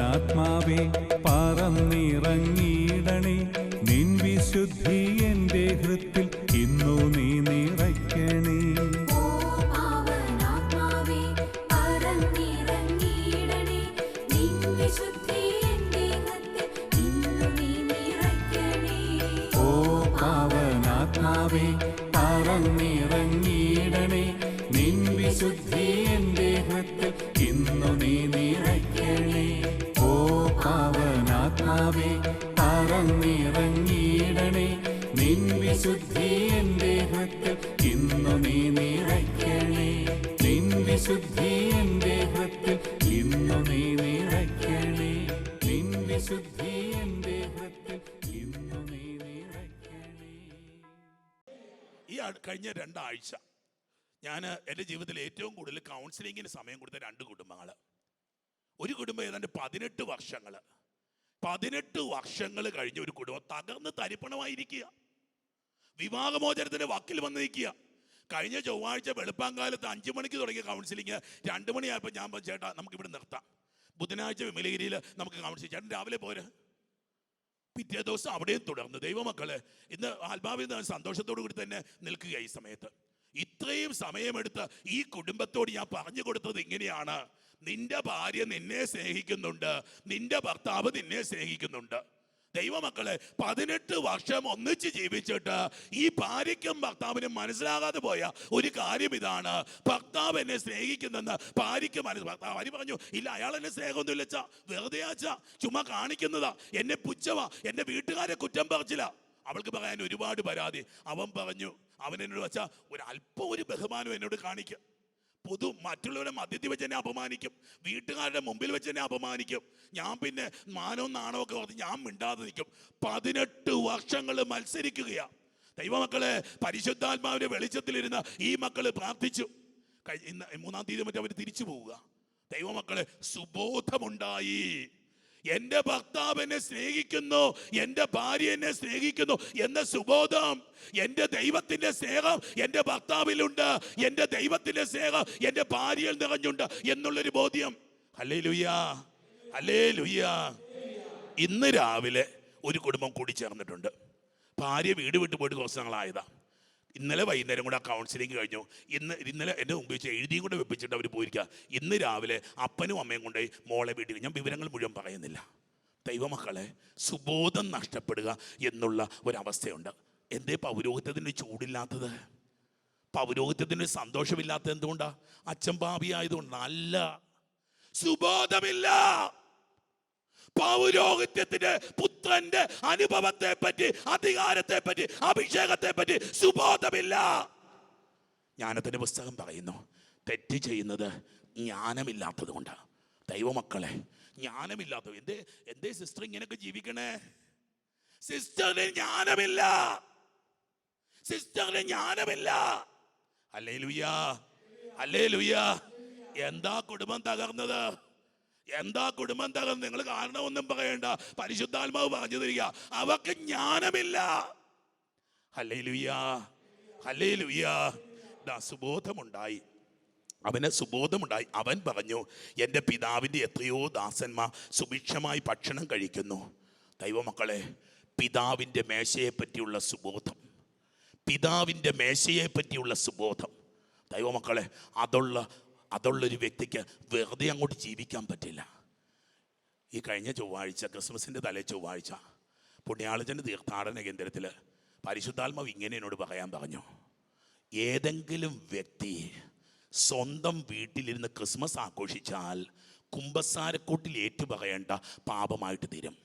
ഓ പാവനാത്മാവേ പറന്നിറങ്ങിയിടണേ വിശുദ്ധി എന്റെ ഹൃത്തിൽ ഇന്നു നീ നിറയ്ക്കണേ. നിൻ വിശുദ്ധി എന്റെ ഹൃത്തിൽ ഇന്നു നീ നിറയ്ക്കണേ. നിൻ വിശുദ്ധി എന്റെ ഹൃത്തിൽ ഇന്നു നീ നിറയ്ക്കണേ. ഈ കഴിഞ്ഞ രണ്ടാഴ്ച ഞാൻ എന്റെ ജീവിതത്തിൽ ഏറ്റവും കൂടുതൽ കൗൺസിലിങ്ങിന് സമയം കൊടുത്ത രണ്ട് കുടുംബങ്ങൾ ഒരു കുടുംബം ഏതാണ്ട് പതിനെട്ട് വർഷങ്ങൾ പതിനെട്ട് വർഷങ്ങൾ കഴിഞ്ഞ ഒരു കുടുംബം തകർന്ന് തരിപ്പണമായിരിക്കുക. വിവാഹമോചനത്തിന്റെ വക്കിൽ വന്ന് നിൽക്കുക കഴിഞ്ഞ ചൊവ്വാഴ്ച വെളുപ്പാങ്കാലത്ത് അഞ്ചു മണിക്ക് തുടങ്ങിയ കൗൺസിലിങ് രണ്ട് മണിയായപ്പോൾ ഞാൻ ചേട്ടാ നമുക്ക് ഇവിടെ നിർത്താം. ബുധനാഴ്ച വിമലഗിരിയിൽ നമുക്ക് കൗൺസിലിംഗ് ചേട്ടൻ രാവിലെ പോരെ. പിറ്റേ ദിവസം അവിടെയും തുടർന്ന് ദൈവമക്കളെ ഇന്ന് ആത്മാവിൽ സന്തോഷത്തോടു കൂടി തന്നെ നിൽക്കുക ഈ സമയത്ത്. ഇത്രയും സമയമെടുത്ത് ഈ കുടുംബത്തോട് ഞാൻ പറഞ്ഞു കൊടുത്തത് ഇങ്ങനെയാണ്. നിന്റെ ഭാര്യ നിന്നെ സ്നേഹിക്കുന്നുണ്ട്. നിന്റെ ഭർത്താവ് നിന്നെ സ്നേഹിക്കുന്നുണ്ട്. ദൈവമക്കളെ പതിനെട്ട് വർഷം ഒന്നിച്ച് ജീവിച്ചിട്ട് ഈ ഭാര്യയ്ക്കും ഭർത്താവിനും മനസ്സിലാകാതെ പോയ ഒരു കാര്യം ഇതാണ്. ഭർത്താവ് എന്നെ സ്നേഹിക്കുന്നെന്ന് ഭാര്യയ്ക്ക് മനസ്സ് ഭർത്താവ് ഭാര്യ പറഞ്ഞു ഇല്ല അയാൾ എന്നെ സ്നേഹമൊന്നുമില്ല അച്ഛാ വെറുതെ അച്ഛാ ചുമ്മാ കാണിക്കുന്നതാ എന്നെ പുച്ഛവാ എന്റെ വീട്ടുകാരെ കുറ്റം പറിച്ചില്ല അവൾക്ക് പറയാൻ ഒരുപാട് പരാതി. അവൻ പറഞ്ഞു അവൻ എന്നോട് വെച്ചാ ഒരു അല്പം ഒരു ബഹുമാനം എന്നോട് കാണിക്കുക പൊതു മറ്റുള്ളവരെ മധ്യത്തിൽ വെച്ച് എന്നെ അപമാനിക്കും. വീട്ടുകാരുടെ മുമ്പിൽ വെച്ച് എന്നെ അപമാനിക്കും. ഞാൻ പിന്നെ മാനവും നാണോ ഒക്കെ ഓർത്ത് ഞാൻ മിണ്ടാതെ നിൽക്കും. പതിനെട്ട് വർഷങ്ങൾ മത്സരിക്കുകയാണ് ദൈവമക്കളെ പരിശുദ്ധാത്മാവിന്റെ വെളിച്ചത്തിലിരുന്ന ഈ മക്കൾ പ്രാർത്ഥിച്ചു. ഇന്ന് മൂന്നാം തീയതി മറ്റേ അവർ തിരിച്ചു പോവുക. ദൈവമക്കളെ സുബോധമുണ്ടായി. എന്റെ ഭർത്താവ് എന്നെ സ്നേഹിക്കുന്നു എന്റെ ഭാര്യ എന്നെ സ്നേഹിക്കുന്നു എന്ന സുബോധം എന്റെ ദൈവത്തിന്റെ സ്നേഹം എന്റെ ഭർത്താവിലുണ്ട് എന്റെ ദൈവത്തിന്റെ സ്നേഹം എന്റെ ഭാര്യയിൽ നിറഞ്ഞുണ്ട് എന്നുള്ളൊരു ബോധ്യം. അല്ലേ ലുയ്യാ അല്ലേ ലുയ്യാ ഇന്ന് രാവിലെ ഒരു കുടുംബം കൂടി ചേർന്നിട്ടുണ്ട്. ഭാര്യ വീട് വിട്ടു പോയിട്ട് കുറച്ച് ഇന്നലെ വൈകുന്നേരം കൂടെ ആ കൗൺസിലിംഗ് കഴിഞ്ഞു. ഇന്ന് ഇന്നലെ എന്റെ മുമ്പ് വെച്ച് എഴുതിയും കൂടെ വെപ്പിച്ചിട്ട് അവർ പോയിരിക്കുക ഇന്ന് രാവിലെ അപ്പനും അമ്മയും കൊണ്ട് മോളെ വീട്ടിൽ ഞാൻ വിവരങ്ങൾ മുഴുവൻ പറയുന്നില്ല. ദൈവമക്കളെ സുബോധം നഷ്ടപ്പെടുക എന്നുള്ള ഒരവസ്ഥയുണ്ട്. എന്തേ പൗരോഹിത്യത്തിന്റെ ചൂടില്ലാത്തത്? പൗരോഹിത്യത്തിന് സന്തോഷമില്ലാത്തത് എന്തുകൊണ്ടാണ് അച്ഛൻ ഭാവിയായതുകൊണ്ട് അല്ല സുബോധമില്ല. പൗരോഹിത്യത്തിന്റെ പുത്രന്റെ അനുഭവത്തെ പറ്റി അധികാരത്തെ പറ്റി അഭിഷേകത്തെ പറ്റി സുബോധമില്ല. ജ്ഞാനത്തിന്റെ പുസ്തകം പറയുന്നു. തെറ്റ് ചെയ്യുന്നത് ജ്ഞാനമില്ലാത്തത് കൊണ്ടാണ്. ദൈവമക്കളെ ജ്ഞാനമില്ലാത്തത് എന്തേ എന്തേ സിസ്റ്റർ ഇങ്ങനെയൊക്കെ ജീവിക്കണേ? സിസ്റ്ററിന് ജ്ഞാനമില്ല. സിസ്റ്ററിന് ജ്ഞാനമില്ല. അല്ലേ ലുയ്യ അല്ലേ ലുയ്യ എന്താ കുടുംബം തകർന്നത്? എന്താ കുടുംബം തകർന്ന് നിങ്ങൾ കാരണമൊന്നും പറയണ്ട. പരിശുദ്ധാത്മാവ് പറഞ്ഞു തരിക. അവക്ക് ജ്ഞാനമില്ല. അല്ലേ ലുയ്യാ അല്ലേ ലുയ്യാ സുബോധമുണ്ടായി. അവന് സുബോധമുണ്ടായി. അവൻ പറഞ്ഞു എന്റെ പിതാവിന്റെ എത്രയോ ദാസന്മാർ സുഭിക്ഷമായി ഭക്ഷണം കഴിക്കുന്നു. ദൈവമക്കളെ പിതാവിന്റെ മേശയെപ്പറ്റിയുള്ള സുബോധം. പിതാവിന്റെ മേശയെപ്പറ്റിയുള്ള സുബോധം. ദൈവമക്കളെ അതുള്ള അതുള്ളൊരു വ്യക്തിക്ക് വെറുതെ അങ്ങോട്ട് ജീവിക്കാൻ പറ്റില്ല. ഈ കഴിഞ്ഞ ചൊവ്വാഴ്ച ക്രിസ്മസിന്റെ തലേ ചൊവ്വാഴ്ച പുണ്യാളജന്റെ തീർത്ഥാടന കേന്ദ്രത്തിൽ പരിശുദ്ധാത്മാവ് ഇങ്ങനെ എന്നോട് പറയാൻ പറഞ്ഞു. ഏതെങ്കിലും വ്യക്തി സ്വന്തം വീട്ടിലിരുന്ന് ക്രിസ്മസ് ആഘോഷിച്ചാൽ കുമ്പസാരക്കൂട്ടിൽ ഏറ്റുപറയേണ്ട പാപമായിട്ട് തീരും.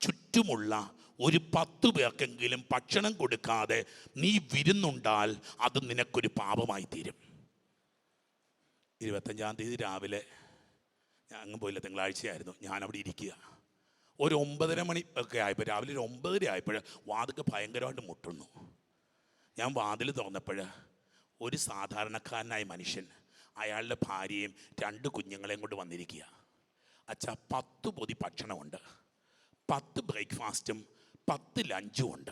ചുറ്റുമുള്ള ഒരു പത്ത് പേർക്കെങ്കിലും ഭക്ഷണം കൊടുക്കാതെ നീ വിരുന്നുണ്ടാൽ അത് നിനക്കൊരു പാപമായി തീരും. ഇരുപത്തഞ്ചാം തീയതി രാവിലെ ഞാൻ അങ്ങ് പോയില്ല തിങ്കളാഴ്ചയായിരുന്നു. ഞാൻ അവിടെ ഇരിക്കുക. ഒരു ഒമ്പതര മണി ഒക്കെ ആയപ്പോൾ രാവിലെ ഒരു ഒമ്പതര ആയപ്പോൾ വാതിക്ക് ഭയങ്കരമായിട്ട് മുട്ടുന്നു. ഞാൻ വാതിൽ തുറന്നപ്പോൾ ഒരു സാധാരണക്കാരനായ മനുഷ്യൻ അയാളുടെ ഭാര്യയും രണ്ട് കുഞ്ഞുങ്ങളെയും കൊണ്ട് വന്നിരിക്കുക. അച്ഛാ പത്ത് പൊതി ഭക്ഷണമുണ്ട്. പത്ത് ബ്രേക്ക്ഫാസ്റ്റും പത്ത് ലഞ്ചും ഉണ്ട്.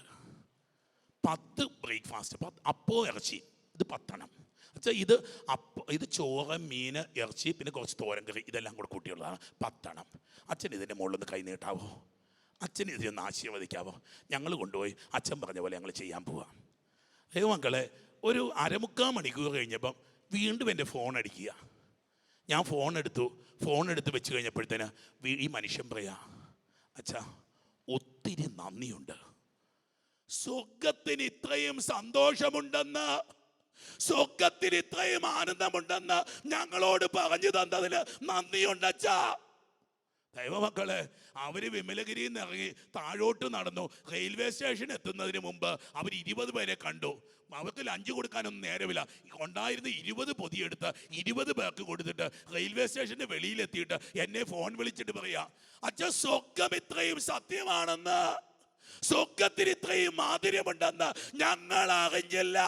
പത്ത് ബ്രേക്ക്ഫാസ്റ്റ് പത്ത് അപ്പോ ഇറച്ചി ഇത് പത്തണം അച്ഛാ ഇത് അപ്പ ഇത് ചോറ് മീൻ ഇറച്ചി പിന്നെ കുറച്ച് തോരൻ കറി ഇതെല്ലാം കൂടെ കൂട്ടിയുള്ളതാണ്. പത്തെണ്ണം അച്ഛൻ ഇതിന്റെ മുകളിൽ ഒന്ന് കൈ നീട്ടാവോ? അച്ഛൻ ഇതിനൊന്ന് ആശീർവദിക്കാവോ? ഞങ്ങൾ കൊണ്ടുപോയി അച്ഛൻ പറഞ്ഞ പോലെ ഞങ്ങൾ ചെയ്യാൻ പോവാം. ഏ മക്കളെ ഒരു അരമുക്കാൽ മണിക്കൂർ കഴിഞ്ഞപ്പം വീണ്ടും എന്റെ ഫോൺ അടിക്കുക. ഞാൻ ഫോൺ എടുത്തു. ഫോൺ എടുത്ത് വെച്ച് കഴിഞ്ഞപ്പോഴത്തേന് ഈ മനുഷ്യൻ പറയാ അച്ഛാ ഒത്തിരി നന്ദിയുണ്ട്. സ്വർഗത്തിന് ഇത്രയും സന്തോഷമുണ്ടെന്ന് സ്വർഗത്തിന് ഇത്രയും ആനന്ദമുണ്ടെന്ന് ഞങ്ങളോട് പറഞ്ഞു തന്നതിൽ നന്ദിയുണ്ട് അച്ഛാ. ദൈവമക്കളെ അവർ വിമലഗിരിയിൽ നിന്ന് ഇറങ്ങി താഴോട്ട് നടന്നു. റെയിൽവേ സ്റ്റേഷൻ എത്തുന്നതിന് മുമ്പ് അവർ ഇരുപത് പേരെ കണ്ടു. അവർക്ക് ലഞ്ച് കൊടുക്കാനൊന്നും നേരമില്ല. ഉണ്ടായിരുന്ന ഇരുപത് പൊതിയെടുത്ത് ഇരുപത് പേർക്ക് കൊടുത്തിട്ട് റെയിൽവേ സ്റ്റേഷന്റെ വെളിയിലെത്തിയിട്ട് എന്നെ ഫോൺ വിളിച്ചിട്ട് പറയാ അച്ഛൻ സ്വർഗം ഇത്രയും സത്യമാണെന്ന്. സ്വർഗത്തിന് ഇത്രയും മാധുര്യമുണ്ടെന്ന് ഞങ്ങൾ അറിഞ്ഞില്ല.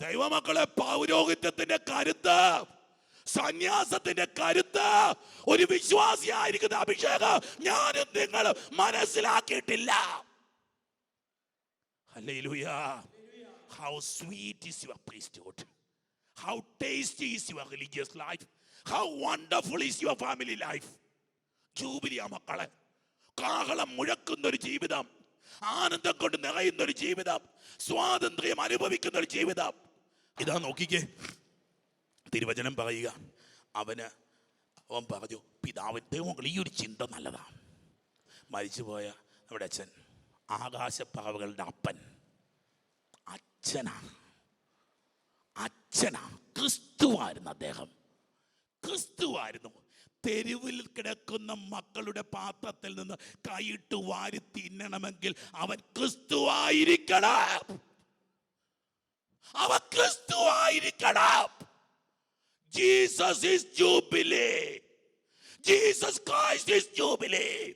ദൈവമക്കളെ പൗരോഹിത്യത്തിന്റെ കരുത്ത് സന്യാസത്തിന്റെ കരുത്ത് ഒരു വിശ്വാസിയായിരിക്കുന്ന അഭിഷേകം ഞാനും നിങ്ങൾ മനസ്സിലാക്കിയിട്ടില്ല. ജൂബിലിയ മക്കളെ കാഹളം മുഴക്കുന്ന ഒരു ജീവിതം. ആനന്ദം കൊണ്ട് നിറയുന്ന ഒരു ജീവിതം സ്വാതന്ത്ര്യം അനുഭവിക്കുന്ന ഒരു ജീവിതം. ഇതാ നോക്കിക്കേ. തിരുവചനം പറയുക. അവന് അവൻ പറഞ്ഞു പിതാവിന്റെ മകൾ ഈ ഒരു ചിന്ത നല്ലതാണ്. മരിച്ചുപോയ നമ്മുടെ അച്ഛൻ ആകാശപ്പറവുകളുടെ അപ്പൻ. അച്ഛനാണ്. അച്ഛനാണ്. ക്രിസ്തുവായിരുന്നു അദ്ദേഹം. ക്രിസ്തുവായിരുന്നു. തെരുവിൽ കിടക്കുന്ന മക്കളുടെ പാത്രത്തിൽ നിന്ന് കൈയിട്ട് വാരി തിന്നണമെങ്കിൽ അവൻ ക്രിസ്തുവായിരിക്കണം. അവൻ ക്രിസ്തുവായിരിക്കണം. Jesus is jubilee. Jesus Christ is jubilee.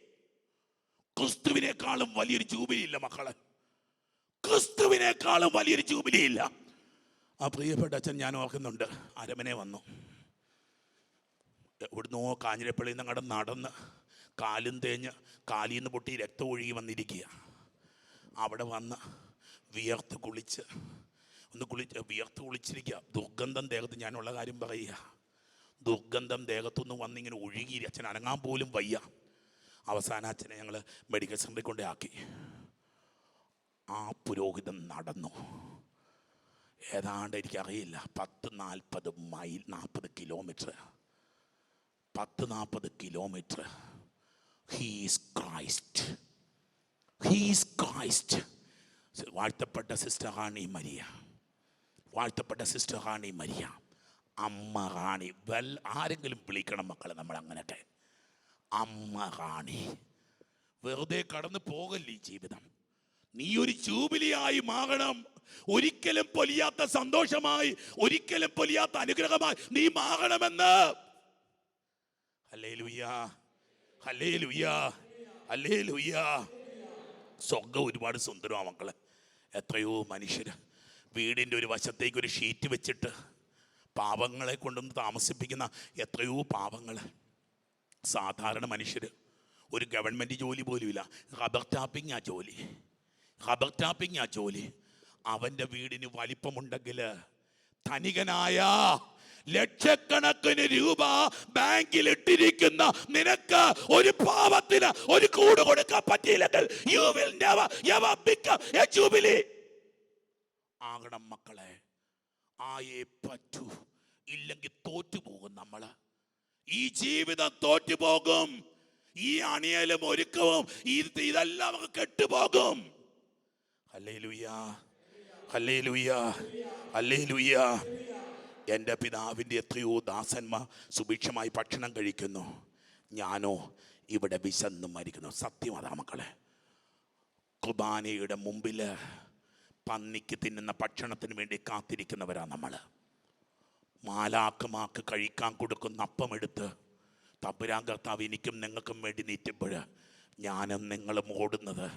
ക്രിസ്തുവിനേക്കാളും വലിയൊരു ജൂബിലി ഇല്ല മക്കളെ. ക്രിസ്തുവിനേക്കാളും വലിയൊരു ജൂബിലി ഇല്ല. ആ പ്രിയപ്പെട്ട അച്ഛൻ ഞാൻ ഓർക്കുന്നുണ്ട്. അരമനെ വന്നു. ഇവിടുന്ന് കാഞ്ഞിരപ്പള്ളിയിൽ നിന്ന് അങ്ങോട്ട് നടന്ന് കാലും തേഞ്ഞ് കാലിൽ നിന്ന് പൊട്ടി രക്തം ഒഴുകി വന്നിരിക്കുക. അവിടെ വന്ന് വിയർത്ത് കുളിച്ച് ഒന്ന് കുളിച്ച് വിയർത്ത് കുളിച്ചിരിക്കുക. ദുർഗന്ധം ദേഹത്ത് ഞാനുള്ള കാര്യം പറയുക. ദുർഗന്ധം ദേഹത്തുനിന്ന് വന്നിങ്ങനെ ഒഴുകി അച്ഛൻ അനങ്ങാൻ പോലും വയ്യ. അവസാന അച്ഛനെ ഞങ്ങൾ മെഡിക്കൽ സെന്ററിൽ കൊണ്ടാക്കി ആ പുരോഹിതൻ നടന്നു. ഏതാണ്ട് എനിക്കറിയില്ല പത്ത് നാൽപ്പത് മൈൽ നാൽപ്പത് കിലോമീറ്റർ പത്ത് നാൽപ്പത് kilometre he's Christ he's Christ വാഴ്ത്തപ്പെട്ട സിസ്റ്റർ ഹാണി മരിയ. വാഴ്ത്തപ്പെട്ട സിസ്റ്റർ ഹാണി മരിയ. അമ്മ റാണി. വെൽ ആരെങ്കിലും വിളിക്കണം മക്കളെ നമ്മൾ അങ്ങനെയൊക്കെ അമ്മ റാണി. വെറുതെ കടന്നു പോകല്ലേ ജീവിതം. നീ ഒരു ജൂബിലിയായി മാറണം. ഒരിക്കലും പൊലിയാത്ത സന്തോഷമായി ഒരിക്കലും പൊലിയാത്ത അനുഗ്രഹമായി നീ മാറണമെന്ന്. സ്വർഗം ഒരുപാട് സുന്ദരമാണ് മക്കളെ. എത്രയോ മനുഷ്യർ വീടിന്റെ ഒരു വശത്തേക്ക് ഒരു ഷീറ്റ് വെച്ചിട്ട് പാവങ്ങളെ കൊണ്ടൊന്ന് താമസിപ്പിക്കുന്ന എത്രയോ പാപങ്ങൾ സാധാരണ മനുഷ്യർ ഒരു ഗവൺമെന്റ് ജോലി പോലും ഇല്ല റബ്ബർ ടാപ്പിംഗ് ആ ജോലി. റബ്ബർ ടാപ്പിംഗ് ആ ജോലി. അവന്റെ വീടിന് വലിപ്പമുണ്ടെങ്കിൽ ധനികനായ ലക്ഷക്കണക്കിന് രൂപ ബാങ്കിൽ ഇട്ടിരിക്കുന്ന നിനക്ക് ഒരു പാവത്തിന് ഒരു കൂട് കൊടുക്കാൻ പറ്റിയില്ലെങ്കിൽ you will never ever become a jubilee ആകണം മക്കളെ. ആയേ പറ്റൂ. ഇല്ലെങ്കിൽ തോറ്റുപോകും നമ്മൾ ഈ ജീവിതം തോറ്റുപോകും. ഈ അണിയലും ഒരുക്കവും ഇത് ഇതെല്ലാം നമുക്ക് കെട്ടുപോകും. ഹല്ലേലൂയാ അല്ലേ ഹല്ലേലൂയാ എന്റെ പിതാവിന്റെ എത്രയോ ദാസന്മാർ സുഭിക്ഷമായി ഭക്ഷണം കഴിക്കുന്നു. ഞാനോ ഇവിടെ വിശന്ന് മരിക്കുന്നു. സത്യം അതാ മക്കളെ. കുർബാനയുടെ മുമ്പിൽ പന്നിക്ക് തിന്നുന്ന ഭക്ഷണത്തിന് വേണ്ടി കാത്തിരിക്കുന്നവരാ നമ്മൾ മാലാക്കുമാക്ക് കഴിക്കാൻ കൊടുക്കുന്ന അപ്പമെടുത്ത് തമ്പുരാൻ കർത്താവ് എനിക്കും നിങ്ങൾക്കും വേണ്ടി നീറ്റുമ്പോൾ ഞാനും നിങ്ങളും ഓടുന്നത്.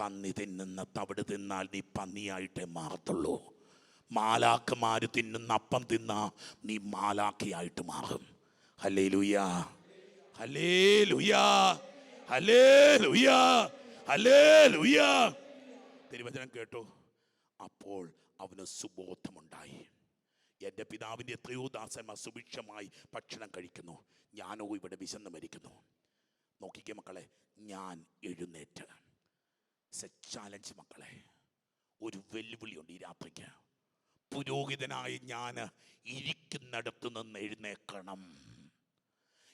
പന്നി തിന്നുന്ന തവിട് തിന്നാൽ നീ പന്നിയായിട്ടേ മാറത്തുള്ളൂ. മാലാക്കമാര് തിന്നുന്ന അപ്പം തിന്ന നീ മാലാക്കിയായിട്ട് മാറും. ഹലേ ലുയാ ഹലേ ലുയാ ഹലേ ലുയാ ഹലേ ലുയാ തിരുവചനം കേട്ടോ. അപ്പോൾ അവന് സുബോധമുണ്ടായി. എന്റെ പിതാവിന്റെ എത്രയോ ദാസന്മാർ സുഭിക്ഷമായി ഭക്ഷണം കഴിക്കുന്നു. ഞാനോ ഇവിടെ വിശന്ന് മരിക്കുന്നു. നോക്കിക്കേ മക്കളെ ഞാൻ എഴുന്നേറ്റ്. ചാലഞ്ച് മക്കളെ. ഒരു വെല്ലുവിളിയുണ്ട് ഈ രാത്രിക്ക്. പുരോഹിതനായി ഞാൻ ഇരിക്കുന്നിടത്ത് നിന്ന് എഴുന്നേക്കണം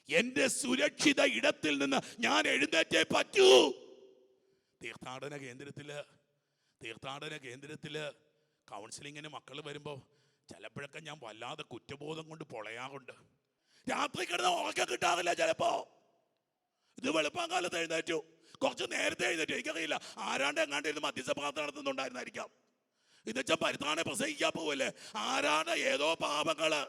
എന്റെ സുരക്ഷിത ഇടത്തിൽ നിന്ന് ഞാൻ എഴുന്നേറ്റേ പറ്റൂ. തീർത്ഥാടന കേന്ദ്രത്തിൽ തീർത്ഥാടന കേന്ദ്രത്തിൽ കൗൺസിലിങ്ങിന് മക്കൾ വരുമ്പോൾ ചിലപ്പോഴൊക്കെ ഞാൻ വല്ലാതെ കുറ്റബോധം കൊണ്ട് പൊളയാറുണ്ട്. രാത്രി കിടന്ന് ഉറക്കം കിട്ടാറില്ല ചിലപ്പോ. ഇത് വെളുപ്പാങ്കാലത്ത് എഴുന്നേറ്റു. കുറച്ച് നേരത്തെ എഴുന്നേറ്റു. എനിക്കറിയില്ല. ആരാണ്ട് എങ്ങാണ്ട് ഇരുന്ന് മധ്യസ്ഥ പ്രാർത്ഥന നടത്തുന്നുണ്ടായിരുന്നായിരിക്കാം. എന്നുവെച്ചാൽ പരിത്താനെ പ്രസംഗിക്കാൻ പോവില്ലേ? ആരാണ് ഏതോ പാപങ്ങൾ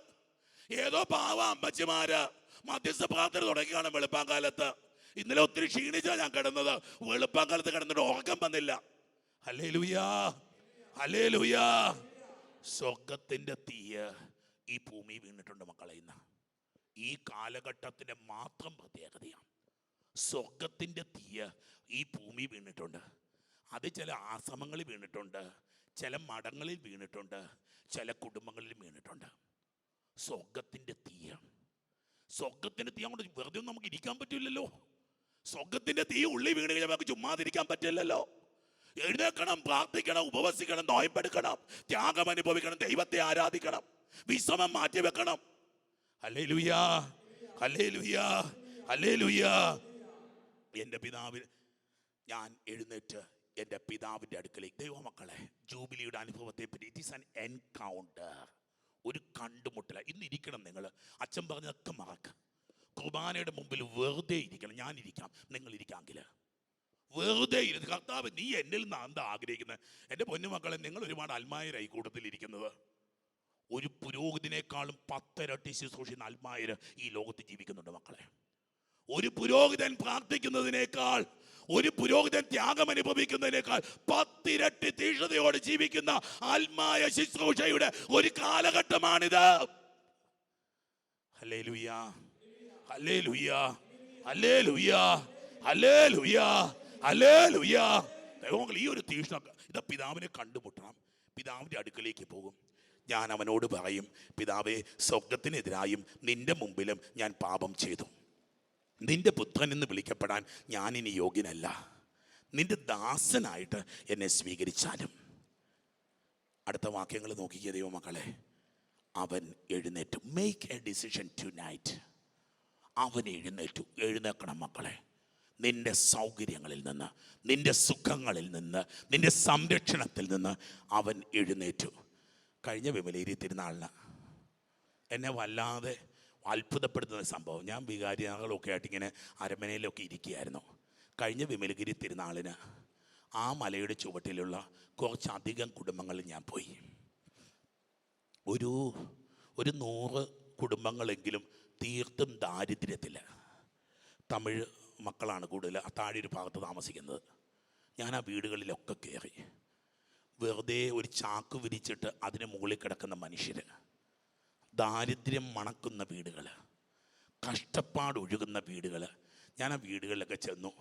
ഏതോ പാവ അമ്മച്ചിമാര് മധ്യസ്ഥ പ്രാർത്ഥന തുടങ്ങിയാണ് വെളുപ്പാങ്കാലത്ത്. ഇന്നലെ ഒത്തിരി ക്ഷീണിച്ചാ ഞാൻ കിടന്നത്. വെളുപ്പാങ്കാലത്ത് കിടന്നിട്ട് ഉറക്കം വന്നില്ല. അല്ലേ ലുയാ അല്ലേ ലുയാ സ്വർഗത്തിന്റെ തീയ് ഈ ഭൂമി വീണിട്ടുണ്ട് മക്കളെ ഇന്ന്. ഈ കാലഘട്ടത്തിന്റെ മാത്രം പ്രത്യേകതയാണ്. സ്വർഗത്തിന്റെ തീയ് ഈ ഭൂമി വീണിട്ടുണ്ട്. അത് ചില ആശ്രമങ്ങളിൽ വീണിട്ടുണ്ട്. ചില മഠങ്ങളിൽ വീണിട്ടുണ്ട് ചില കുടുംബങ്ങളിൽ വീണിട്ടുണ്ട്. സ്വർഗത്തിന്റെ തീയാണ്. സ്വർഗത്തിന്റെ തീ കൊണ്ട് വെറുതെ ഒന്നും നമുക്ക് ഇരിക്കാൻ പറ്റില്ലല്ലോ. സ്വർഗത്തിന്റെ തീ ഉള്ളി വീണ് കഴിഞ്ഞാൽ നമുക്ക് ചുമ്മാതിരിക്കാൻ പറ്റില്ലല്ലോ. എഴുന്നേക്കണം പ്രാർത്ഥിക്കണം ഉപവസിക്കണം നോയമ്പെടുക്കണം ത്യാഗം അനുഭവിക്കണം ദൈവത്തെ ആരാധിക്കണം വിശ്രമം മാറ്റി വെക്കണം അല്ലേ ലുയാ അല്ലേ ലുയാ അല്ലേ ലുയാ എന്റെ പിതാവിന് ഞാൻ എഴുന്നേറ്റ് എന്റെ പിതാവിന്റെ അടുക്കലേക്ക് ദൈവമക്കളെ ജൂബിലിയുടെ അനുഭവത്തെ പറ്റി ഇറ്റ് ആൻ എൻകൗണ്ടർ ഒരു കണ്ടുമുട്ടല. ഇന്ന് ഇരിക്കണം നിങ്ങൾ അച്ഛൻ പറഞ്ഞതൊക്കെ മറക്ക. കുർബാനയുടെ മുമ്പിൽ വെറുതെ ഇരിക്കണം. ഞാനിരിക്കാം നിങ്ങൾ ഇരിക്കാമെങ്കിൽ വെറുതെ ഇരുന്ന് കർത്താവ് നീ എന്നിൽ നിന്നാണ് എന്താ ആഗ്രഹിക്കുന്നത് എന്റെ പൊന്നുമക്കളെ നിങ്ങൾ ഒരുപാട് അൽമായരായി കൂട്ടത്തിലിരിക്കുന്നത് ഒരു പുരോഹിതനേക്കാളും പത്തരട്ടി ശുശ്രൂഷിക്കുന്ന അൽമായര് ഈ ലോകത്ത് ജീവിക്കുന്നുണ്ട് മക്കളെ. ഒരു പുരോഹിതൻ പ്രാർത്ഥിക്കുന്നതിനേക്കാൾ ഒരു പുരോഹിതൻ ത്യാഗം അനുഭവിക്കുന്നതിനേക്കാൾ പത്തിരട്ടി തീഷ്ണതയോട് ജീവിക്കുന്ന ആത്മായ ശുശ്രൂഷയുടെ ഒരു കാലഘട്ടമാണിത്. അല്ലേ ലുയ്യ അല്ലേ ലുയ്യ അല്ലേ ലുയ്യ അല്ലേ അല്ലേ ഈ ഒരു തീഷ്ണ ഇത് പിതാവിനെ കണ്ടുമുട്ടണം. പിതാവിന്റെ അടുക്കലേക്ക് പോകും. ഞാൻ അവനോട് പറയും പിതാവേ സ്വർഗത്തിനെതിരായും നിന്റെ മുമ്പിലും ഞാൻ പാപം ചെയ്തു. നിന്റെ പുത്രൻ എന്ന് വിളിക്കപ്പെടാൻ ഞാനിനി യോഗ്യനല്ല. നിന്റെ ദാസനായിട്ട് എന്നെ സ്വീകരിച്ചാലും. അടുത്ത വാക്യങ്ങൾ നോക്കിക്കുക ദൈവമക്കളെ. അവൻ എഴുന്നേറ്റു. Make a decision tonight അവൻ എഴുന്നേറ്റു. എഴുന്നേക്കണം മക്കളെ. നിന്റെ സൗകര്യങ്ങളിൽ നിന്ന് നിന്റെ സുഖങ്ങളിൽ നിന്ന് നിന്റെ സംരക്ഷണത്തിൽ നിന്ന് അവൻ എഴുന്നേറ്റു. കഴിഞ്ഞ വിമലേരി തിരുനാളിന് എന്നെ വല്ലാതെ അത്ഭുതപ്പെടുത്തുന്ന സംഭവം. ഞാൻ വികാരികളൊക്കെ ആയിട്ട് ഇങ്ങനെ അരമനയിലൊക്കെ ഇരിക്കുകയായിരുന്നു. കഴിഞ്ഞ വിമലഗിരി തിരുനാളിന് ആ മലയുടെ ചുവട്ടിലുള്ള കുറച്ചധികം കുടുംബങ്ങളിൽ ഞാൻ പോയി. ഒരു ഒരു നൂറ് കുടുംബങ്ങളെങ്കിലും തീർത്തും ദാരിദ്ര്യത്തിൽ തമിഴ് മക്കളാണ് കൂടുതൽ താഴെ ഒരു ഭാഗത്ത് താമസിക്കുന്നത്. ഞാൻ ആ വീടുകളിലൊക്കെ കയറി വെറുതെ ഒരു ചാക്ക് വിരിച്ചിട്ട് അതിന് മുകളിൽ കിടക്കുന്ന മനുഷ്യർ ദാരിദ്ര്യം മണക്കുന്ന വീടുകൾ കഷ്ടപ്പാട് ഒഴുകുന്ന വീടുകൾ. ഞാൻ ആ വീടുകളിലൊക്കെ ചെന്നു.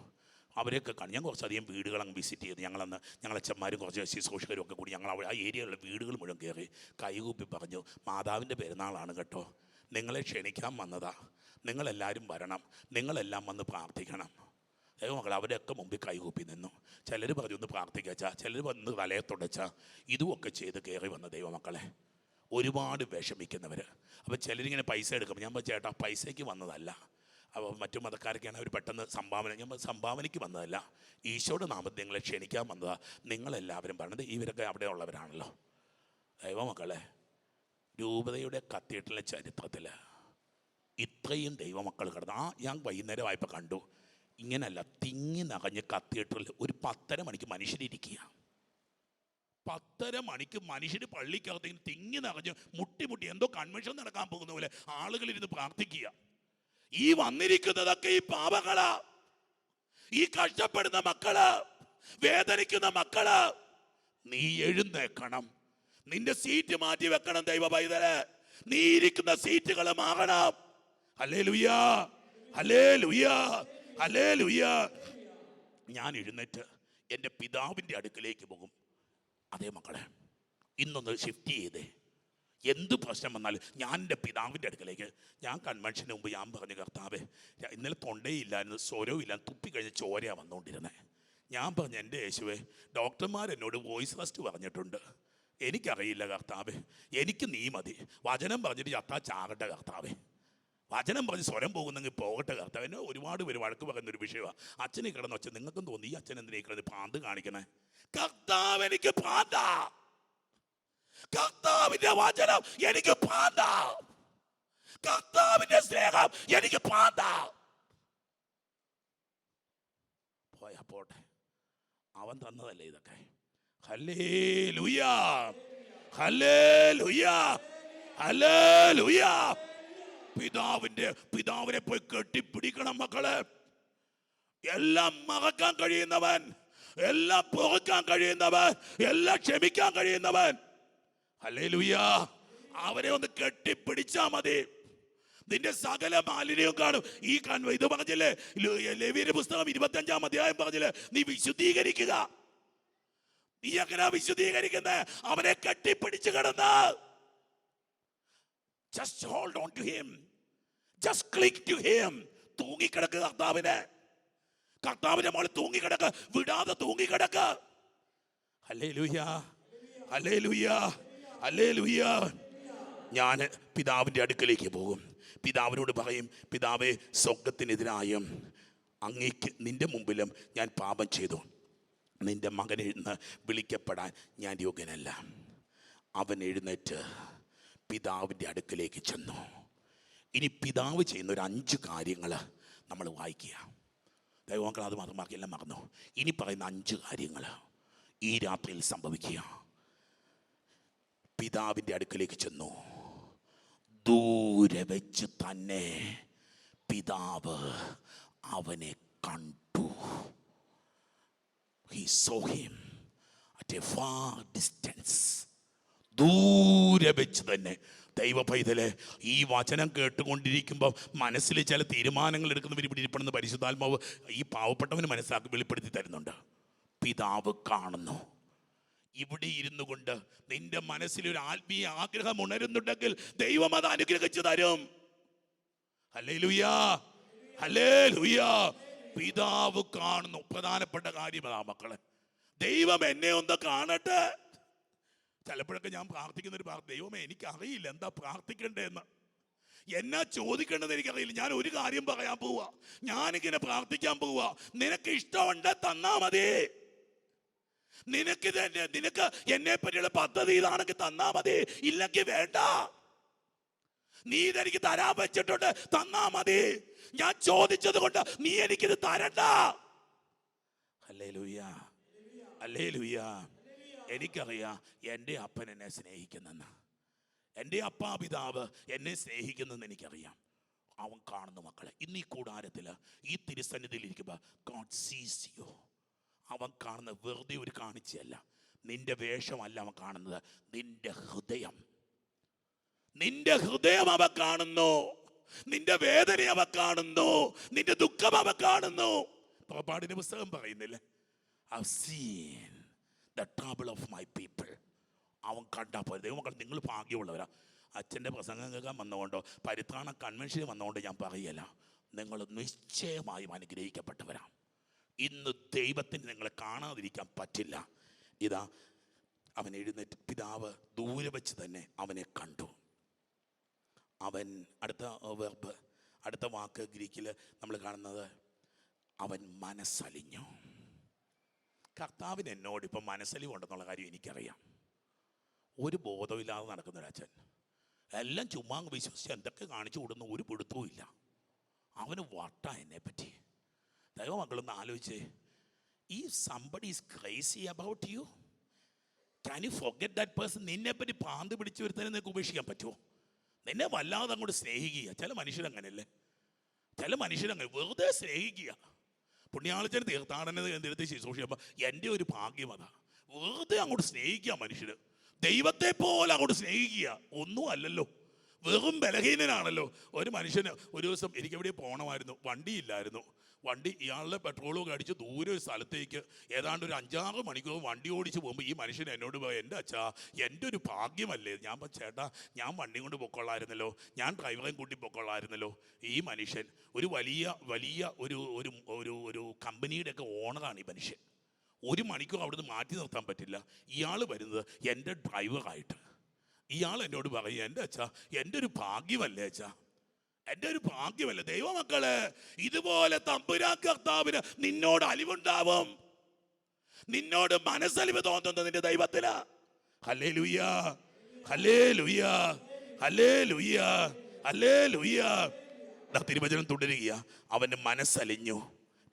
അവരെയൊക്കെ കാണും. ഞാൻ കുറച്ചധികം വീടുകൾ അങ്ങ് വിസിറ്റ് ചെയ്തു. ഞങ്ങളന്ന് ഞങ്ങളച്ഛന്മാരും കുറച്ച് ശുശ്രൂഷകരും ഒക്കെ കൂടി ഞങ്ങൾ ആ ഏരിയയിലുള്ള വീടുകൾ മുഴുവൻ കയറി കൈകൂപ്പി പറഞ്ഞു മാതാവിന്റെ പെരുന്നാളാണ് കേട്ടോ. നിങ്ങളെ ക്ഷണിക്കാൻ വന്നതാ. നിങ്ങളെല്ലാവരും വരണം. നിങ്ങളെല്ലാം വന്ന് പ്രാർത്ഥിക്കണം. ദൈവമക്കൾ അവരൊക്കെ മുമ്പിൽ കൈകൂപ്പി നിന്നു. ചിലർ പറഞ്ഞു ഒന്ന് പ്രാർത്ഥിക്കച്ചാ ചിലർ വന്ന് തലയെ ഇതുമൊക്കെ ചെയ്ത് കയറി വന്ന ദൈവമക്കളെ. ഒരുപാട് വിഷമിക്കുന്നവർ അപ്പോൾ ചിലരിങ്ങനെ പൈസ എടുക്കും ഞാൻ ചേട്ടാ പൈസയ്ക്ക് വന്നതല്ല. അപ്പോൾ മറ്റു മതക്കാരൊക്കെയാണ് അവർ പെട്ടെന്ന് സംഭാവന ഞാൻ സംഭാവനയ്ക്ക് വന്നതല്ല. ഈശോയുടെ നാമത്തിൽ നിങ്ങളെ ക്ഷണിക്കാൻ വന്നതാണ് നിങ്ങളെല്ലാവരും പറഞ്ഞത് ഇവരൊക്കെ അവിടെ ഉള്ളവരാണല്ലോ. ദൈവമക്കളെ രൂപതയുടെ കത്തീഡ്രലിന്റെ ചരിത്രത്തിൽ ഇത്രയും ദൈവമക്കൾ കിടന്നു ആ ഞാൻ വൈകുന്നേരം വായ്പ കണ്ടു ഇങ്ങനല്ല തിങ്ങി നിറഞ്ഞ് കത്തീഡ്രലിൽ ഒരു പത്തര മണിക്ക് മനുഷ്യരിയ്ക്കുക പത്തര മണിക്ക് മനുഷ്യർ പള്ളിക്കകത്തേക്ക് തിങ്ങി നിറഞ്ഞ് മുട്ടി മുട്ടി എന്തോ കൺവെൻഷൻ നടക്കാൻ പോകുന്ന പോലെ ആളുകൾ ഇരുന്ന് പ്രാർത്ഥിക്കുക. ഈ വന്നിരിക്കുന്നതൊക്കെ ഈ പാപങ്ങളാ. ഈ കഷ്ടപ്പെടുന്ന മക്കൾ വേദനിക്കുന്ന മക്കൾ നീ എഴുന്നേക്കണം നിന്റെ സീറ്റ് മാറ്റി വെക്കണം ദൈവ പൈതൽ നീ ഇരിക്കുന്ന സീറ്റുകൾ മാറണം. അല്ലേ ലുയാ അല്ലേ ലുയാ അല്ലേ ലുയാ ഞാൻ എഴുന്നേറ്റ് എന്റെ പിതാവിന്റെ അടുക്കിലേക്ക് പോകും. അതേ മക്കളെ ഇന്നൊന്ന് ഷിഫ്റ്റ് ചെയ്തേ. എന്ത് പ്രശ്നം വന്നാലും ഞാൻ എന്റെ പിതാവിന്റെ അടുക്കലേക്ക് ഞാൻ കൺവെൻഷന് മുമ്പ് ഞാൻ പറഞ്ഞു കർത്താവേ ഇന്നലെ തൊണ്ടയില്ലായിരുന്നു ഇല്ല തുപ്പിക്കഴിഞ്ഞ് ചോരയാണ് വന്നുകൊണ്ടിരുന്നത് ഞാൻ പറഞ്ഞു എന്റെ യേശുവേ ഡോക്ടർമാർ എന്നോട് വോയിസ് റെസ്റ്റ് പറഞ്ഞിട്ടുണ്ട്. എനിക്കറിയില്ല കർത്താവേ. എനിക്ക് നീ മതി. വചനം പറഞ്ഞിട്ട് ചത്താ ചാകട്ടെ കർത്താവേ. വചനം പറഞ്ഞ് സ്വരം പോകുന്നെങ്കിൽ പോകട്ടെ കർത്താവിന് ഒരുപാട് പേര് വഴക്ക് പറയുന്ന ഒരു വിഷയമാണ് അച്ഛനെ കിടന്ന് വെച്ചാൽ നിങ്ങൾക്കും തോന്നി ഈ അച്ഛൻ എന്തിനേ കിടന്ന് പാന്ത് കാണിക്കണേ? കർത്താവ് എനിക്ക് പാന്ത. കർത്താവിന്റെ വചനം എനിക്ക് പാന്ത. കർത്താവിന്റെ സ്നേഹം എനിക്ക് പാന്ത. പോയാ പോട്ടെ. അവൻ തന്നതല്ലേ ഇതൊക്കെ? ഹല്ലേ ലുയാ ഹല്ലേ ലുയാ ഹല്ലേ ലുയാ പിതാവിന്റെ പിതാവിനെ പോയി കെട്ടിപ്പിടിക്കണം മക്കളെ. എല്ലാം മറക്കാൻ കഴിയുന്നവൻ എല്ലാം പൊറുക്കാൻ കഴിയുന്നവൻ എല്ലാം ക്ഷമിക്കാൻ കഴിയുന്നവൻ. അല്ലേ ലുയ്യാ അവരെ ഒന്ന് കെട്ടിപ്പിടിച്ചാ മതി. നിന്റെ സകല മാലിന്യവും കാണും. ഈ കൺവ ഇത് പറഞ്ഞില്ലേ? ലെവിയുടെ പുസ്തകം ഇരുപത്തഞ്ചാം അധ്യായം പറഞ്ഞില്ലേ? നീ വിശുദ്ധീകരിക്കുക. നീ എങ്ങനെയാ വിശുദ്ധീകരിക്കുന്നത് അവനെ കെട്ടിപ്പിടിച്ച് കിടന്ന്. Just hold on to him just click to him തൂങ്ങിക്കിടക്ക് കർത്താവിനെ. കർത്താവിന്റെ മോളിൽ തൂങ്ങിക്കിടക്ക്. വിടാതെ തൂങ്ങിക്കിടക്ക്. അല്ലേ ലുയ്യ അല്ലേ ലുയ്യ അല്ലേ ലുയ്യ ഞാൻ പിതാവിന്റെ അടുക്കലേക്ക് പോകും. പിതാവിനോട് പറയും പിതാവെ സ്വർഗത്തിനെതിരായും അങ്ങേക്ക് നിന്റെ മുമ്പിലും ഞാൻ പാപം ചെയ്തു. നിന്റെ മകൻ എഴുന്ന് വിളിക്കപ്പെടാൻ ഞാൻ യോഗ്യനല്ല. അവൻ എഴുന്നേറ്റ് പിതാവിന്റെ അടുക്കലേക്ക് ചെന്നു. ഇനി പിതാവ് ചെയ്യുന്ന ഒരു അഞ്ച് കാര്യങ്ങൾ നമ്മൾ വായിക്കുക. ദൈവമക്കൾ അത് മാത്രം എല്ലാം മറന്നു. ഇനി പറയുന്ന അഞ്ച് കാര്യങ്ങൾ ഈ രാത്രിയിൽ സംഭവിക്കുക. പിതാവിന്റെ അടുക്കലേക്ക് ചെന്നു. ദൂരെ വെച്ച് തന്നെ പിതാവ് അവനെ കണ്ടു. He saw him at a far distance. ദൂരെ വെച്ച് തന്നെ ദൈവ പൈതലെ ഈ വചനം കേട്ടുകൊണ്ടിരിക്കുമ്പോൾ മനസ്സിൽ ചില തീരുമാനങ്ങൾ എടുക്കുന്നവർ ഇവിടെ ഇരിപ്പണമെന്ന് പരിശുദ്ധാത്മാവ് ഈ പാവപ്പെട്ടവന് മനസ്സിലാക്കി വെളിപ്പെടുത്തി തരുന്നുണ്ട്. പിതാവ് കാണുന്നു. ഇവിടെ ഇരുന്നു കൊണ്ട് നിന്റെ മനസ്സിൽ ഒരു ആത്മീയ ആഗ്രഹം ഉണരുന്നുണ്ടെങ്കിൽ ദൈവം അത് അനുഗ്രഹിച്ചു തരും. അല്ലേ ലുയാ അല്ലേ ലുയാ പിതാവ് കാണുന്നു. പ്രധാനപ്പെട്ട കാര്യം അതാ മക്കളെ. ദൈവം എന്നെ ഒന്ന് കാണട്ടെ. ചിലപ്പോഴൊക്കെ ഞാൻ പ്രാർത്ഥിക്കുന്ന ഒരു പ്രാർത്ഥന ദൈവമേ എനിക്ക് അറിയില്ല എന്താ പ്രാർത്ഥിക്കേണ്ടതെന്ന്? എന്നാ ചോദിക്കേണ്ടത് എനിക്കറിയില്ല. ഞാൻ ഒരു കാര്യം പറയാൻ പോവാ. ഞാനിങ്ങനെ പ്രാർത്ഥിക്കാൻ പോവാ. നിനക്ക് ഇഷ്ടമുണ്ട് തന്നാ മതി. നിനക്ക് നിനക്ക് എന്നെ പറ്റിയുള്ള പദ്ധതി ഇതാണെങ്കിൽ തന്നാ മതി. ഇല്ലെങ്കിൽ വേണ്ട. നീ ഇതെനിക്ക് തരാൻ വെച്ചിട്ടുണ്ട് തന്നാ മതി. ഞാൻ ചോദിച്ചത് കൊണ്ട് നീ എനിക്കിത് തരണ്ട. അല്ലേ ലുയ്യ അല്ലേ ലൂയ എനിക്കറിയാം എന്റെ അപ്പൻ എന്നെ സ്നേഹിക്കുന്നെന്ന്. എന്റെ അപ്പാ പിതാവ് എന്നെ സ്നേഹിക്കുന്നെന്ന് എനിക്കറിയാം. അവൻ കാണുന്നു മക്കളെ ഇന്ന് ഈ കൂടാരത്തിൽ ഈ തിരുസന്നിധിയിൽ ഇരിക്കുമ്പോൾ ഗോഡ് സീസ് യു അവൻ കാണുന്ന വെറുതെ ഒരു കാണിച്ചല്ല നിന്റെ വേഷമല്ല അവൻ കാണുന്നത്. നിന്റെ ഹൃദയം. നിന്റെ ഹൃദയം അവ കാണുന്നു. നിന്റെ വേദന അവ കാണുന്നു. നിന്റെ ദുഃഖം അവ കാണുന്നു. പുറപ്പാടിന്റെ പുസ്തകം പറയുന്നില്ലേ? I've the trouble of my people. അവൻ കണ്ടാ പോലെ ദൈവമക്കൾ നിങ്ങൾ ഭാഗ്യമുള്ളവരാ. അച്ഛന്റെ പ്രസംഗം കേൾക്കാൻ വന്നുകൊണ്ടോ പരിത്രാണ കൺവെൻഷനിൽ വന്നുകൊണ്ട് ഞാൻ പറയല്ല നിങ്ങൾ നിശ്ചയമായും അനുഗ്രഹിക്കപ്പെട്ടവരാ. ഇന്ന് ദൈവത്തിന് നിങ്ങളെ കാണാതിരിക്കാൻ പറ്റില്ല. ഇതാ അവൻ എഴുന്നേറ്റ് പിതാവ് ദൂരെ വെച്ച് തന്നെ അവനെ കണ്ടു. അവൻ അടുത്ത വെർബ് അടുത്ത വാക്ക് ഗ്രീക്കിൽ നമ്മൾ കാണുന്നത് അവൻ മനസ്സലിഞ്ഞു. കർത്താവിന് എന്നോട് ഇപ്പം മനസ്സലിവുണ്ടെന്നുള്ള കാര്യം എനിക്കറിയാം. ഒരു ബോധമില്ലാതെ നടക്കുന്ന ഒരു എല്ലാം ചുമ്മാ വിശ്വസിച്ച് എന്തൊക്കെ കാണിച്ചു കൊടുന്ന ഒരു പിടുത്തവും ഇല്ല. അവന് വട്ട എന്നെ പറ്റി. ദൈവമക്കളൊന്ന് ആലോചിച്ചേ. ഈ somebody is crazy about you can you forget that person നിന്നെ പറ്റി പാന്ത് പിടിച്ചു വരുത്താനും നിനക്ക് ഉപേക്ഷിക്കാൻ പറ്റുമോ? നിന്നെ വല്ലാതെ അങ്ങോട്ട് സ്നേഹിക്കുക. ചില മനുഷ്യരങ്ങനെയല്ലേ ചില മനുഷ്യരങ്ങനെ വെറുതെ സ്നേഹിക്കുക. പുണ്യാളച്ചന് തീർത്ഥാടന കേന്ദ്രത്തിൽ ശുശ്രൂഷിക്കുമ്പോൾ എന്റെ ഒരു ഭാഗ്യം അതാ. വെറുതെ അങ്ങോട്ട് സ്നേഹിക്കുക മനുഷ്യർ ദൈവത്തെ പോലെ അങ്ങോട്ട് സ്നേഹിക്കുക ഒന്നും അല്ലല്ലോ. വെറും ബലഹീനനാണല്ലോ. ഒരു മനുഷ്യന് ഒരു ദിവസം എനിക്ക് എവിടെ പോകണമായിരുന്നു വണ്ടിയില്ലായിരുന്നു. വണ്ടി ഇയാളുടെ പെട്രോളും അടിച്ച് ദൂരെ ഒരു സ്ഥലത്തേക്ക് ഏതാണ്ട് ഒരു അഞ്ചാറ് മണിക്കൂർ വണ്ടി ഓടിച്ച് പോകുമ്പോൾ ഈ മനുഷ്യൻ എന്നോട് പോയി എന്റെ അച്ഛാ എന്റെ ഒരു ഭാഗ്യമല്ലേ? ഞാൻ ചേട്ടാ ഞാൻ വണ്ടി കൊണ്ട് പൊക്കൊള്ളായിരുന്നല്ലോ ഞാൻ ഡ്രൈവറേയും കൂട്ടി പൊക്കൊള്ളായിരുന്നല്ലോ ഈ മനുഷ്യൻ ഒരു വലിയ വലിയ ഒരു ഒരു ഒരു ഒരു കമ്പനിയുടെ ഒക്കെ ഓണറാണ് ഈ മനുഷ്യൻ. ഒരു മണിക്കൂർ അവിടുന്ന് മാറ്റി നിർത്താൻ പറ്റില്ല. ഇയാൾ വരുന്നത് എന്റെ ഡ്രൈവറായിട്ട് ഇയാൾ എന്നോട് പറയും എന്റെ അച്ഛാ എന്റെ ഒരു ഭാഗ്യമല്ലേ അച്ഛാ? എന്റെ ഒരു ഭാഗ്യമല്ലേ? ദൈവമക്കൾ ഇതുപോലെ തമ്പുരാൻ കർത്താവിന് നിന്നോട് അലിവുണ്ടാവും. നിന്നോട് മനസ്സലിവ് തോന്നുന്നത് നിന്റെ ദൈവത്തിൽ. ഹലേ ലുയ്യ ഹലേ ലുയ്യ ഹലേ ലുയ്യ ഹലേ ലുയ്യ തിരുവചനം തുടരുക അവന്റെ മനസ്സലിഞ്ഞു.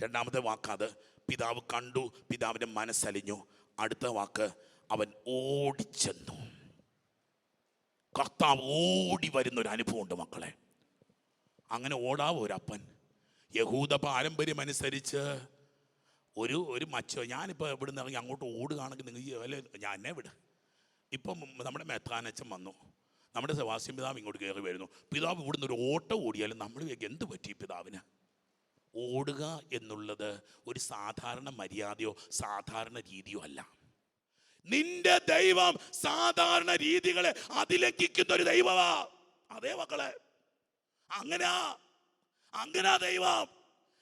രണ്ടാമത്തെ വാക്കാത് പിതാവ് കണ്ടു പിതാവിന്റെ മനസ്സലിഞ്ഞു. അടുത്ത വാക്ക് അവൻ ഓടിച്ചെന്നു. കർത്താവ് ഓടി വരുന്ന ഒരു അനുഭവമുണ്ട് മക്കളെ. അങ്ങനെ ഓടാവോ ഒരപ്പൻ യഹൂദ പാരമ്പര്യം അനുസരിച്ച് ഒരു ഒരു മച്ചോ ഞാനിപ്പോൾ ഇവിടെ നിന്ന് ഇറങ്ങി അങ്ങോട്ട് ഓടുകയാണെങ്കിൽ നിങ്ങൾ അല്ലെ ഞാൻ എന്നെ വിട്. ഇപ്പം നമ്മുടെ മെത്താനച്ഛൻ വന്നു. നമ്മുടെ സെവാസ്യം പിതാവ് ഇങ്ങോട്ട് കയറി വരുന്നു. പിതാവ് ഇവിടുന്ന് ഒരു ഓട്ടം ഓടിയാലും നമ്മൾ എന്ത് പറ്റി പിതാവിന്? ഓടുക എന്നുള്ളത് ഒരു സാധാരണ മര്യാദയോ സാധാരണ രീതിയോ അല്ല. നിന്റെ ദൈവം സാധാരണ രീതികളെ അതിലംഘിക്കുന്ന ഒരു ദൈവമാ. അതേ മക്കളെ അങ്ങനെ അങ്ങനാ ദൈവം.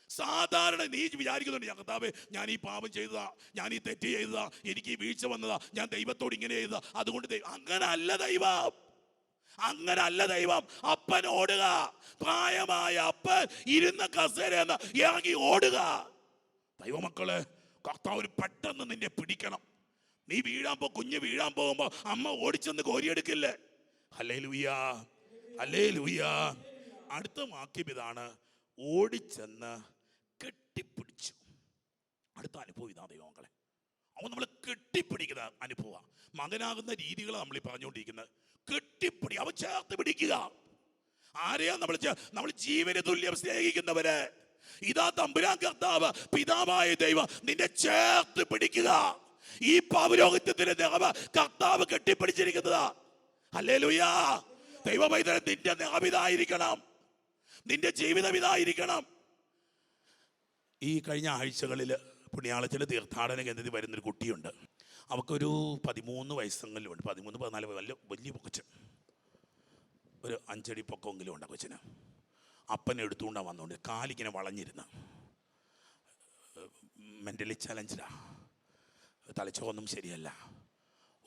സാധാരണ നീ വിചാരിക്കുന്നുണ്ട് ഞാൻ കർത്താവ് ഞാൻ ഈ പാപം ചെയ്തതാ ഞാൻ ഈ തെറ്റ് ചെയ്തതാ എനിക്ക് ഈ വീഴ്ച വന്നതാ ഞാൻ ദൈവത്തോട് ഇങ്ങനെ ചെയ്തതാ അതുകൊണ്ട് ദൈവം. അങ്ങനെ അല്ല ദൈവം. അങ്ങനെ അല്ല ദൈവം. അപ്പൻ ഓടുക. പ്രായമായ അപ്പൻ ഇരുന്ന കസേരന്ന് ഇറങ്ങി ഓടുക. ദൈവമക്കൾ കർത്താവ് പെട്ടെന്ന് നിന്നെ പിടിക്കണം. നീ വീഴാൻ പോ കുഞ്ഞ് വീഴാൻ പോകുമ്പോ അമ്മ ഓടിച്ചെന്ന് കോരിയെടുക്കില്ലേ? അല്ലേ ലൂയാ അല്ലേ ലൂയാ അടുത്ത വാക്യം ഇതാണ് ഓടിച്ചെന്ന് കെട്ടിപ്പിടിച്ചു. അടുത്ത അനുഭവം ഇതാ ദൈവങ്ങളെ അവൻ നമ്മൾ കെട്ടിപ്പിടിക്കുന്ന അനുഭവ മകനാകുന്ന രീതികളാണ് നമ്മൾ ഈ പറഞ്ഞുകൊണ്ടിരിക്കുന്നത്. കെട്ടിപ്പിടി അവൻ ചേർത്ത് പിടിക്കുക. ആരെയാ നമ്മൾ നമ്മൾ ജീവന് തുല്യം സ്നേഹിക്കുന്നവര്? ഇതാ തമ്പുരാൻ കർത്താവ് പിതാവായ ദൈവം നിന്നെ ചേർത്ത് പിടിക്കുക. ഈ പൗരോഹിത്യത്തിന്റെ നിറവ് കർത്താവ് കെട്ടിപ്പിടിച്ചിരിക്കുന്നതാ. അല്ലേ ലുയാ ദൈവമൈതരം നിന്റെ നിറം ഇതായിരിക്കണം. നിന്റെ ജീവിതം ഇതായിരിക്കണം. ഈ കഴിഞ്ഞ ആഴ്ചകളിൽ പുണ്യാളത്തിൽ തീർത്ഥാടന കേന്ദ്രത്തിൽ വരുന്നൊരു കുട്ടിയുണ്ട്. അവക്കൊരു പതിമൂന്ന് വയസ്സെങ്കിലും ഉണ്ട്. പതിമൂന്ന് പതിനാല് വലിയ വലിയ പൊക്കച്ചൻ ഒരു അഞ്ചടി പൊക്കമെങ്കിലും ഉണ്ട് കൊച്ചിന്. അപ്പനെ എടുത്തുകൊണ്ടാണ് വന്നുകൊണ്ട് കാലിങ്ങനെ വളഞ്ഞിരുന്ന. മെന്റലി ചലഞ്ചിലാ. തലച്ചോറൊന്നും ശരിയല്ല.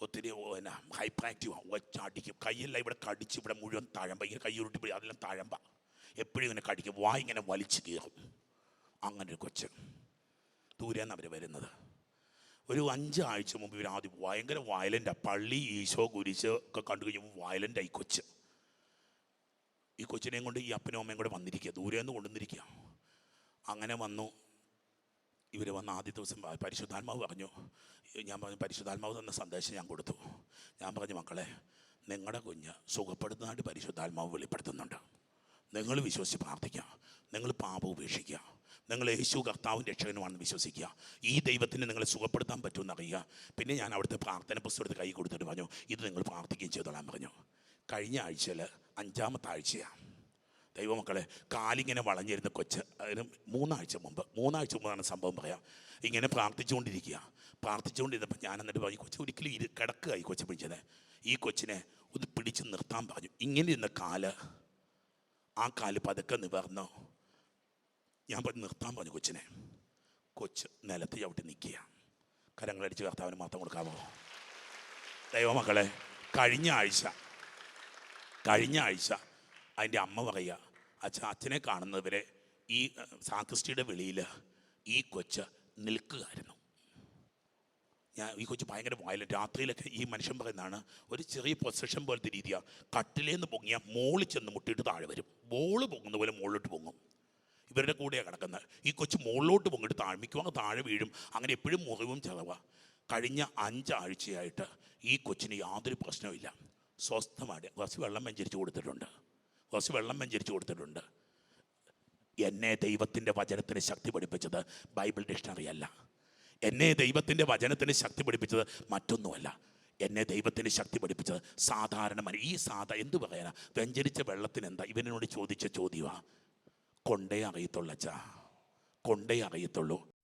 ഒത്തിരി പിന്നെ ഹൈപ്പർ ആക്റ്റീവാണ് ഒച്ചടിക്കും കയ്യെല്ലാം ഇവിടെ കടിച്ച് ഇവിടെ മുഴുവൻ താഴമ്പ. ഇങ്ങനെ കൈ ഉരുട്ടി അതെല്ലാം താഴമ്പ. എപ്പോഴും ഇങ്ങനെ കടിക്കും. വായി ഇങ്ങനെ വലിച്ചു കീറും. അങ്ങനെ ഒരു കൊച്ച്. ദൂരെന്ന് അവർ വരുന്നത്. ഒരു അഞ്ചാഴ്ച മുമ്പ് ഇവർ ആദ്യം ഭയങ്കര വയലന്റ് പള്ളി ഈശോ കുരിശ് ഒക്കെ കണ്ടു കഴിഞ്ഞപ്പോൾ വയലന്റ് ആയി കൊച്ച്. ഈ കൊച്ചിനെയും കൊണ്ട് ഈ അപ്പനും അമ്മയും കൂടെ വന്നിരിക്കുക. ദൂരെ നിന്ന് കൊണ്ടുവന്നിരിക്കുക. അങ്ങനെ വന്നു. ഇവർ വന്ന ആദ്യ ദിവസം പരിശുദ്ധാത്മാവ് പറഞ്ഞു ഞാൻ പറഞ്ഞു പരിശുദ്ധാത്മാവ് തന്ന സന്ദേശം ഞാൻ കൊടുത്തു. ഞാൻ പറഞ്ഞു മക്കളെ നിങ്ങളുടെ കുഞ്ഞ് സുഖപ്പെടുത്തുന്നതായിട്ട് പരിശുദ്ധാത്മാവ് വെളിപ്പെടുത്തുന്നുണ്ട്. നിങ്ങൾ വിശ്വസിച്ച് പ്രാർത്ഥിക്കുക നിങ്ങൾ പാപം ഉപേക്ഷിക്കുക നിങ്ങൾ യേശു കർത്താവും രക്ഷകനുമാണെന്ന് വിശ്വസിക്കുക ഈ ദൈവത്തിന് നിങ്ങളെ സുഖപ്പെടുത്താൻ പറ്റുമെന്ന് അറിയുക പിന്നെ ഞാൻ അവിടുത്തെ പ്രാർത്ഥന പുസ്തകത്തിൽ കൈ കൊടുത്തിട്ട് പറഞ്ഞു ഇത് നിങ്ങൾ പ്രാർത്ഥിക്കുകയും ചെയ്തോളാൻ പറഞ്ഞു. കഴിഞ്ഞ ആഴ്ചയിൽ അഞ്ചാമത്തെ ആഴ്ചയാണ്. ദൈവമക്കളെ കാലിങ്ങനെ വളഞ്ഞിരുന്ന കൊച്ച് അതിന് മൂന്നാഴ്ച മുമ്പ് മൂന്നാഴ്ച മുമ്പാണ് സംഭവം പറയാം. ഇങ്ങനെ പ്രാർത്ഥിച്ചുകൊണ്ടിരിക്കുക. പ്രാർത്ഥിച്ചുകൊണ്ടിരുന്നപ്പോൾ ഞാൻ എന്നിട്ട് പറഞ്ഞു കൊച്ചു ഒരിക്കലും ഇരു കിടക്കുക ഈ കൊച്ചു പിടിച്ചത്. ഈ കൊച്ചിനെ ഒന്ന് പിടിച്ച് നിർത്താൻ പറഞ്ഞു. ഇങ്ങനെ ഇരുന്ന കാൽ ആ കാൽ പതുക്കെ നിവർന്നു. ഞാൻ പറഞ്ഞു നിർത്താൻ പറഞ്ഞു കൊച്ചിനെ. കൊച്ച് നിലത്ത് ചവിട്ടി നിൽക്കുക. കരങ്ങളടിച്ച് കർത്താവിന് മാത്രം കൊടുക്കാമോ? ദൈവമക്കളെ കഴിഞ്ഞ ആഴ്ച കഴിഞ്ഞ ആഴ്ച അതിന്റെ അമ്മ പറയുക അച്ഛൻ അച്ഛനെ കാണുന്നവരെ ഈ സാക്രിസ്റ്റിയുടെ വെളിയിൽ ഈ കൊച്ച് നിൽക്കുകയായിരുന്നു. ഞാൻ ഈ കൊച്ച് ഭയങ്കര വയലന്റ് രാത്രിയിലൊക്കെ ഈ മനുഷ്യൻ പറയുന്നതാണ് ഒരു ചെറിയ പൊസിഷൻ പോലത്തെ രീതിയാണ് കട്ടിലേന്ന് പൊങ്ങിയാൽ മോളിൽ ചെന്ന് മുട്ടിയിട്ട് താഴെ വരും. ബോൾ പൊങ്ങുന്ന പോലെ മുകളിലോട്ട് പൊങ്ങും. ഇവരുടെ കൂടെയാണ് കിടക്കുന്നത്. ഈ കൊച്ച് മുകളിലോട്ട് പൊങ്ങിട്ട് താഴ്മിക്കുവാங்க താഴെ വീഴും. അങ്ങനെ എപ്പോഴും മുറിവും ചെലവ. കഴിഞ്ഞ അഞ്ചാഴ്ചയായിട്ട് ഈ കൊച്ചിന് യാതൊരു പ്രശ്നവുമില്ല. സ്വസ്ഥമായിട്ട് കുറച്ച് വെള്ളം വെഞ്ചരിച്ച് കൊടുത്തിട്ടുണ്ട്. കുറച്ച് വെള്ളം വെഞ്ചരിച്ച് കൊടുത്തിട്ടുണ്ട്. എന്നെ ദൈവത്തിന്റെ വചനത്തിന് ശക്തി പഠിപ്പിച്ചത് ബൈബിൾ ഡിക്ഷണറി അല്ല എന്നെ ദൈവത്തിന്റെ വചനത്തിന് ശക്തി പഠിപ്പിച്ചത് മറ്റൊന്നുമല്ല. എന്നെ ദൈവത്തിന് ശക്തി പഠിപ്പിച്ചത് സാധാരണ മനുഷ്യ ഈ സാധാ എന്ത് പറയാനാ? വെഞ്ചരിച്ച വെള്ളത്തിന് എന്താ? ഇവനോട് ചോദിച്ച ചോദ്യമാണ് കൊണ്ടേ അറിയത്തുള്ളച്ചാ കൊണ്ടേ അറിയത്തുള്ളൂ.